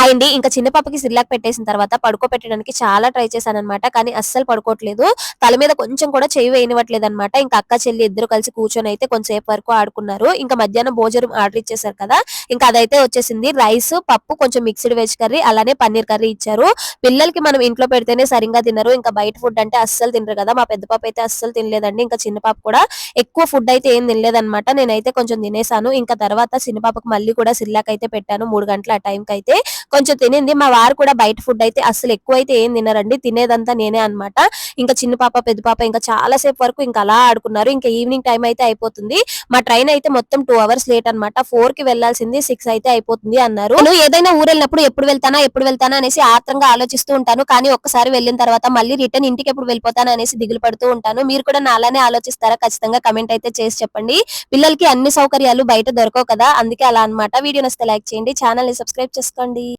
Hi అండి ఇంకా చిన్న పాపకి సిర్లాక్ పెట్టేసిన తర్వాత పడుకోబెట్టడానికి చాలా ట్రై చేశాను అనమాట కానీ అస్సలు పడుకోవట్లేదు. తల మీద కొంచెం కూడా చేయి వేయనివ్వట్లేదు అనమాట ఇంకా అక్క చెల్లి ఇద్దరు కలిసి కూర్చొని అయితే కొంచెంసేపు వరకు ఆడుకున్నారు. ఇంకా మధ్యాహ్నం భోజనం ఆర్డర్ ఇచ్చేసారు కదా. ఇంకా అదైతే వచ్చేసింది. రైస్ పప్పు కొంచెం మిక్స్డ్ వెజ్ కర్రీ అలానే పన్నీర్ కర్రీ ఇచ్చారు. పిల్లలకి మనం ఇంట్లో పెడితేనే సరిగ్గా తినరు. ఇంకా బయట ఫుడ్ అంటే అస్సలు తినరు కదా. మా పెద్ద పాప అయితే అస్సలు తినలేదండి. ఇంకా చిన్న పాప కూడా ఎక్కువ ఫుడ్ అయితే ఏం తినలేదన్నమాట. నేనైతే కొంచెం తినేసాను ఇంకా తర్వాత చిన్న పాపకు మళ్ళీ కూడా సిర్లాక్ అయితే పెట్టాను. మూడు గంటల ఆ టైంకి అయితే కొంచెం తినింది. మా వారు కూడా బయట ఫుడ్ అయితే అసలు ఎక్కువ అయితే ఏం తినరండి. తినేదంతా నేనే అన్నమాట. ఇంకా చిన్న పాప పెద్ద పాప ఇంకా చాలా సేపు వరకు ఇంకా అలా ఆడుకున్నారు. ఇంకా ఈవినింగ్ టైం అయితే అయిపోతుంది. మా ట్రైన్ అయితే మొత్తం టూ అవర్స్ లేట్ అన్నమాట. ఫోర్కి వెళ్ళాల్సింది సిక్స్ అయితే అయిపోతుంది అన్నారు. నేను ఏదైనా ఊరు వెళ్ళినప్పుడు ఎప్పుడు వెళ్తానా ఎప్పుడు వెళ్తానా అనేసి ఆత్రంగా ఆలోచిస్తూ ఉంటాను. కానీ ఒక్కసారి వెళ్ళిన తర్వాత మళ్ళీ రిటర్న్ ఇంటికి ఎప్పుడు వెళ్ళిపోతానా అనేసి దిగులు పడుతూ ఉంటాను. మీరు కూడా నా అలానే ఆలోచిస్తారా? ఖచ్చితంగా కమెంట్ అయితే చేసి చెప్పండి. పిల్లలకి అన్ని సౌకర్యాలు బయట దొరకవు కదా. అందుకే అలా అన్నమాట. వీడియో నస్తే లైక్ చేయండి. ఛానల్ని సబ్స్క్రైబ్ చేసుకోండి.